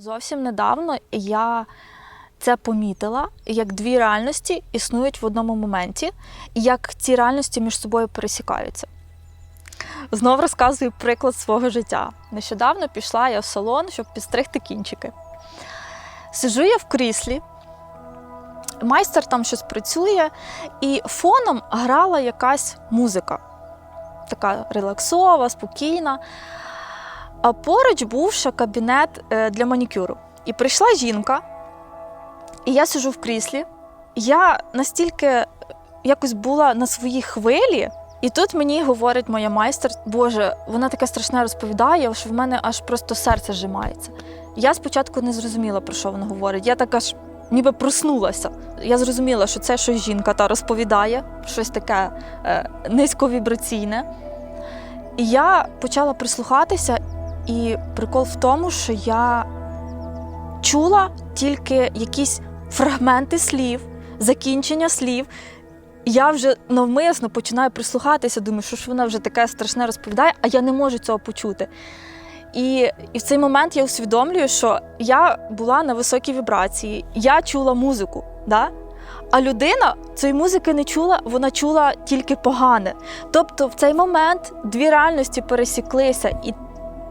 Зовсім недавно я це помітила, як дві реальності існують в одному моменті, і як ці реальності між собою пересікаються. Знов розказую приклад свого життя. Нещодавно пішла я в салон, щоб підстригти кінчики. Сижу я в кріслі, майстер там щось працює, і фоном грала якась музика. Така релаксова, спокійна. А поруч був ще кабінет е, для манікюру. І прийшла жінка, і я сижу в кріслі. Я настільки якось була на своїй хвилі, і тут мені говорить моя майстер, Боже, вона таке страшне розповідає, що в мене аж просто серце зжимається. Я спочатку не зрозуміла, про що вона говорить. Я така ж ніби проснулася. Я зрозуміла, що це щось жінка та розповідає, щось таке е, низьковібраційне. І я почала прислухатися, і прикол в тому, що я чула тільки якісь фрагменти слів, закінчення слів. Я вже навмисно починаю прислухатися, думаю, що ж вона вже таке страшне розповідає, а я не можу цього почути. І, і в цей момент я усвідомлюю, що я була на високій вібрації, я чула музику, да? а людина цієї музики не чула, вона чула тільки погане. Тобто в цей момент дві реальності пересіклися, і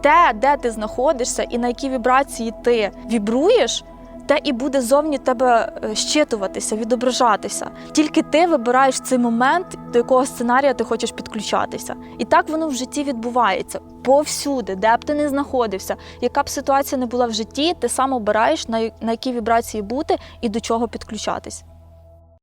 те, де ти знаходишся, і на якій вібрації ти вібруєш, те і буде зовні тебе е, щитуватися, відображатися. Тільки ти вибираєш цей момент, до якого сценарія ти хочеш підключатися. І так воно в житті відбувається повсюди, де б ти не знаходився, яка б ситуація не була в житті, ти сам обираєш на, якій вібрації бути і до чого підключатись.